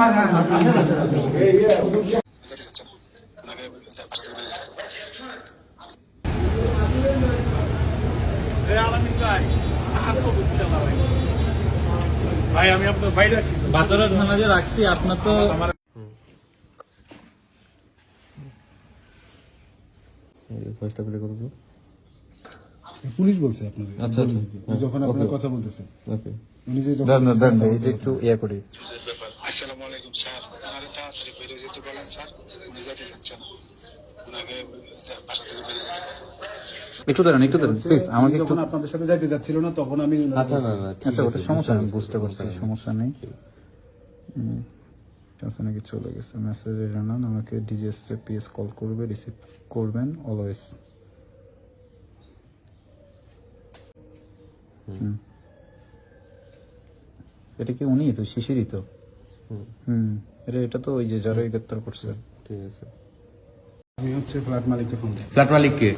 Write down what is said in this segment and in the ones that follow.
ভাই আমি আপনার বাইরে আছি। বাতরা থানা যে রাখছি আপনার তো ভয়েসটা প্লে করব পুলিশ বলছে আপনাদের আচ্ছা, আচ্ছা। যখন আপনারা কথা বলতেছেন ওকে উনি যে একটু ইয়ে করি আসসালামু আলাইকুম স্যার ওনারে যেতে বলেন স্যার উনি যেতে চাচ্ছেন একটু দাঁড়ান একটু দাঁড়ান প্লিজ আমাকে যখন আপনাদের সাথে যাইতে যাচ্ছিল না তখন আমি আচ্ছা না না আচ্ছা ওটা সমস্যা নেই বুঝতে পারছি। সমস্যা নেই। নাকি চলে গেছে। মেসেজে জানান আমাকে ডিজিএস পিএস কল করবে রিসিভ করবেন অলওয়েজ এটা কি উনি? তো শিশিরই তো। হুম, এটা এটা তো ওই যে যারাই গ্রেপ্তার করছে। ঠিক আছে। আমি হচ্ছে ফ্ল্যাট মালিককে ফোন ফ্ল্যাট মালিক কে?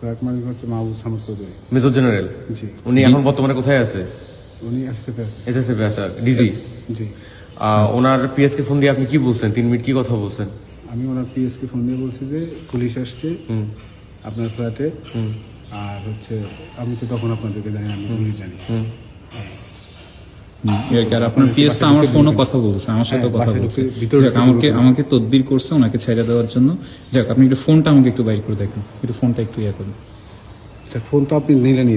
ফ্ল্যাট মালিক হচ্ছে মাহবুব সামর চৌধুরী। Major general? জি। উনি এখন বর্তমানে কোথায় আছে? উনি এসএসএফ আছে। এসএসএফ আছে ডিজি? জি। ওনার পিএস কে ফোন দিয়ে আপনি কি বলছেন? তিন মিনিট কি কথা বলছেন? আমি ওনার পিএস কে ফোন দিয়ে বলছি যে পুলিশ আসছে আপনার ফ্ল্যাটে। হুম। আর হচ্ছে আমি তো তখন আপনাদেরকে জানি আমি পুলিশ জানি হুম। আর কি, আর আপনার পিএস তো আমার ফোনও কথা বলছে আমার সাথে হ্যাঁ, কথা বলছে। যাক, আমাকে আমাকে তদবির করছে ওনাকে ছেড়ে দেওয়ার জন্য। যাক আপনি একটু ফোনটা আমাকে একটু বাইর করে দেখেন একটু ফোনটা একটু ইয়ে করুন। ফোন তো আপনি নিলেন